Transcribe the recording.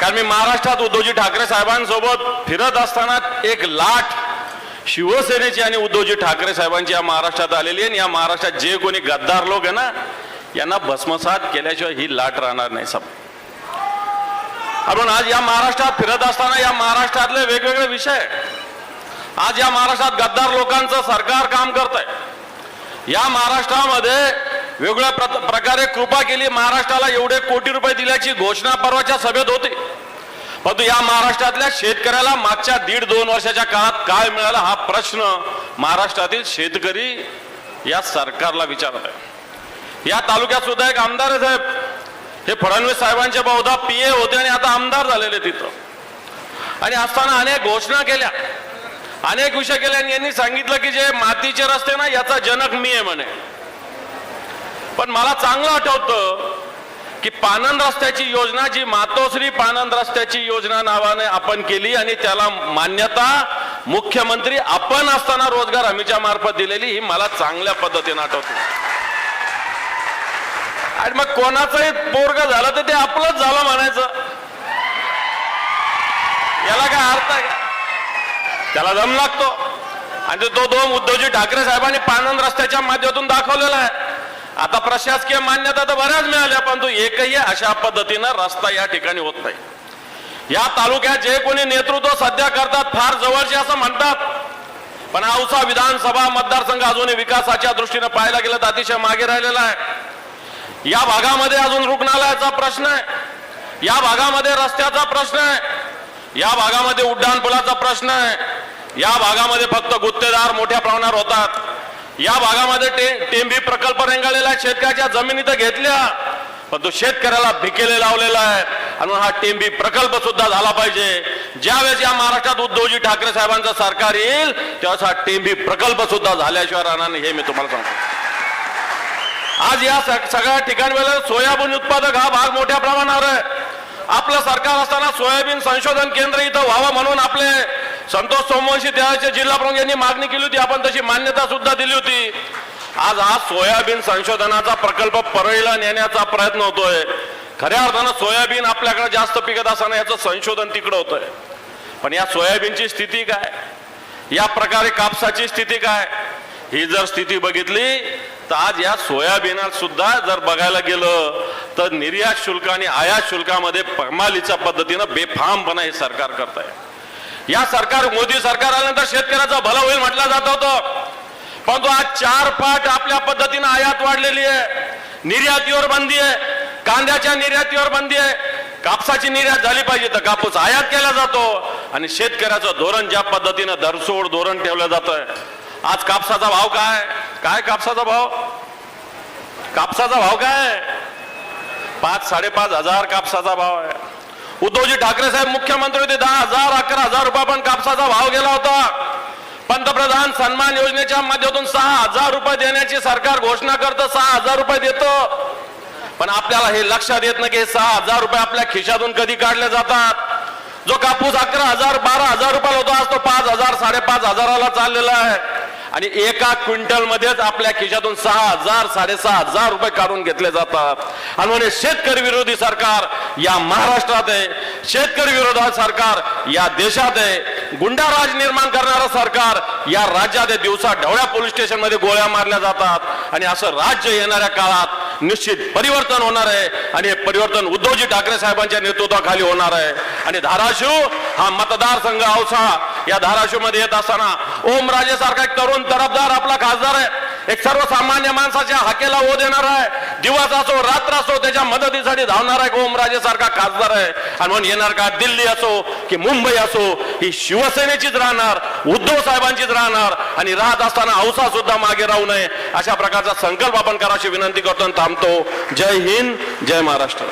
कारण मी महाराष्ट्रात उद्धवजी ठाकरे साहेबांसोबत फिरत असताना एक लाट शिवसेनेची आणि उद्धवजी ठाकरे साहेबांची या महाराष्ट्रात आलेली आहे. आणि या महाराष्ट्रात जे कोणी गद्दार लोक आहे ना यांना भस्मसात केल्याशिवाय ही लाट राहणार नाही सब आपण आज या महाराष्ट्रात फिरत असताना या महाराष्ट्रातले वेगवेगळे विषय. आज या महाराष्ट्रात गद्दार लोकांचं सरकार काम करत आहे या महाराष्ट्रामध्ये वेगळ्या प्रकारे कृपा केली. महाराष्ट्राला एवढे कोटी रुपये दिल्याची घोषणा परवाच्या सभेत होती. परंतु या महाराष्ट्रातल्या शेतकऱ्याला मागच्या दीड दोन वर्षाच्या काळात काय मिळालं हा प्रश्न महाराष्ट्रातील शेतकरी या सरकारला विचारत आहे. या तालुक्यात सुद्धा एक आमदार आहे साहेब. हे फडणवीस साहेबांचे बहुधा पी ए होते आणि आता आमदार झालेले तिथं. आणि असताना अनेक घोषणा केल्या. अनेक विषय केल्या आणि यांनी सांगितलं की जे मातीचे रस्ते ना याचा जनक मी आहे म्हणे. पण मला चांगलं आठवतं की पानंद रस्त्याची योजना जी मातोश्री पानंद रस्त्याची योजना नावाने आपण केली आणि त्याला मान्यता मुख्यमंत्री आपण असताना रोजगार हमीच्या मार्फत दिलेली ही मला चांगल्या पद्धतीने आठवते. आणि मग कोणाचंही पोरग झालं तर ते आपलंच झालं म्हणायचं. याला काय अर्थ आहे? त्याला दम लागतो. आणि तो दोन उद्धवजी ठाकरे साहेबांनी पानंद रस्त्याच्या माध्यमातून दाखवलेला आहे. आता प्रशासकीय मान्यता तर बऱ्याच मिळाल्या परंतु एकही अशा पद्धतीनं रस्ता या ठिकाणी होत नाही. या तालुक्यात जे कोणी नेतृत्व सध्या करतात फार जवळचे असं म्हणतात. पण औसा विधानसभा मतदारसंघ अजूनही विकासाच्या दृष्टीनं पाहायला गेलं तर अतिशय मागे राहिलेला आहे. या भागामध्ये अजून रुग्णालयाचा प्रश्न आहे. या भागामध्ये रस्त्याचा प्रश्न आहे. या भागामध्ये उड्डाणपुलाचा प्रश्न आहे. या भागामध्ये फक्त गुत्तेदार मोठ्या प्रमाणावर होतात. या भागामध्ये टे टेंबी प्रकल्प रेंगाळलेला आहे. शेतकऱ्याच्या जमिनी तर घेतल्या पण तो शेतकऱ्याला भिकेले लावलेला आहे. आणि हा टेंबी प्रकल्प सुद्धा झाला पाहिजे. ज्यावेळेस या महाराष्ट्रात उद्धवजी ठाकरे साहेबांचं सरकार येईल त्यावेळेस हा टेंबी प्रकल्प सुद्धा झाल्याशिवाय राहणार नाही हे मी तुम्हाला सांगतो. आज या सगळ्या ठिकाणी वेळेला सोयाबीन उत्पादक हा भाग मोठ्या प्रमाणावर आहे. आपलं सरकार असताना सोयाबीन संशोधन केंद्र इथं व्हावं म्हणून आपले संतोष सोमवंशी त्याचे जिल्हा प्रमुख यांनी मागणी केली होती. आपण तशी मान्यता सुद्धा दिली होती. आज हा सोयाबीन संशोधनाचा प्रकल्प परळीला नेण्याचा प्रयत्न होतोय. खऱ्या अर्थानं सोयाबीन आपल्याकडे जास्त पिकत असताना याचं संशोधन तिकडं होतंय. पण या सोयाबीनची स्थिती काय? या प्रकारे कापसाची स्थिती काय? ही जर स्थिती बघितली तर आज या सोयाबीनात सुद्धा जर बघायला गेलं तर निर्यात शुल्क आणि आयात शुल्कामध्ये कमालीच्या पद्धतीनं बेफामपणा हे सरकार करत आहे या सरकार मोदी सरकार आल्यानंतर शेतकऱ्याचं भलं होईल म्हटलं जात होतं. परंतु आज चार पाट आपल्या पद्धतीनं आयात वाढलेली आहे. निर्यातीवर बंदी आहे. कांद्याच्या निर्यातीवर बंदी आहे. कापसाची निर्यात झाली पाहिजे तर कापूस आयात केला जातो. आणि शेतकऱ्याचं धोरण ज्या पद्धतीनं धरसोड धोरण ठेवलं जातंय. आज कापसाचा भाव काय? काय कापसाचा भाव? कापसाचा भाव काय? पाच साडेपाच हजार कापसाचा भाव आहे. उद्धवजी ठाकरे साहेब मुख्यमंत्री होते. दहा हजार अकरा हजार रुपये पण कापसाचा भाव गेला होता. पंतप्रधान सन्मान योजनेच्या माध्यमातून सहा हजार रुपये देण्याची सरकार घोषणा करतं सहा हजार रुपये देतं. पण आपल्याला हे लक्षात येत नाही की सहा हजार रुपये आपल्या खिशातून कधी काढले जातात. जो कापूस अकरा हजार बारा हजार रुपयाला होता आज तो पाच हजार साडेपाच हजाराला चाललेला आहे. आणि एका क्विंटल मध्येच आपल्या खिशातून सहा हजार साडेसहा हजार रुपये काढून घेतले जातात. आणि म्हणजे शेतकरी विरोधी सरकार या महाराष्ट्रात आहे. शेतकरी विरोधात सरकार या देशात आहे. गुंडाराज निर्माण करणारं सरकार या राज्यात आहे. दिवसा ढवळ्या पोलीस स्टेशनमध्ये गोळ्या मारल्या जातात. आणि असं राज्य येणाऱ्या काळात निश्चित परिवर्तन होणार आहे. आणि हे परिवर्तन उद्धवजी ठाकरे साहेबांच्या नेतृत्वाखाली होणार आहे. आणि धाराशिव हा मतदारसंघ औसा या धाराशिवमध्ये येत असताना ओमराजे सारखा एक तरुण तरफदार आपला खासदार आहे. एक सर्वसामान्य माणसाच्या हाकेला ओ देणार आहे. दिवस असो रात्र असो त्याच्या मदतीसाठी धावणार आहे ओमराजे सारखा खासदार आहे. आणि म्हणून येणार का दिल्ली असो की मुंबई असो ही शिवसेनेचीच राहणार उद्धव साहेबांचीच राहणार. आणि राहत असताना औसा सुद्धा मागे राहू नये. अशा प्रकारचा संकल्प आपण करायची विनंती करतो आणि थांबतो. जय हिंद जय महाराष्ट्र.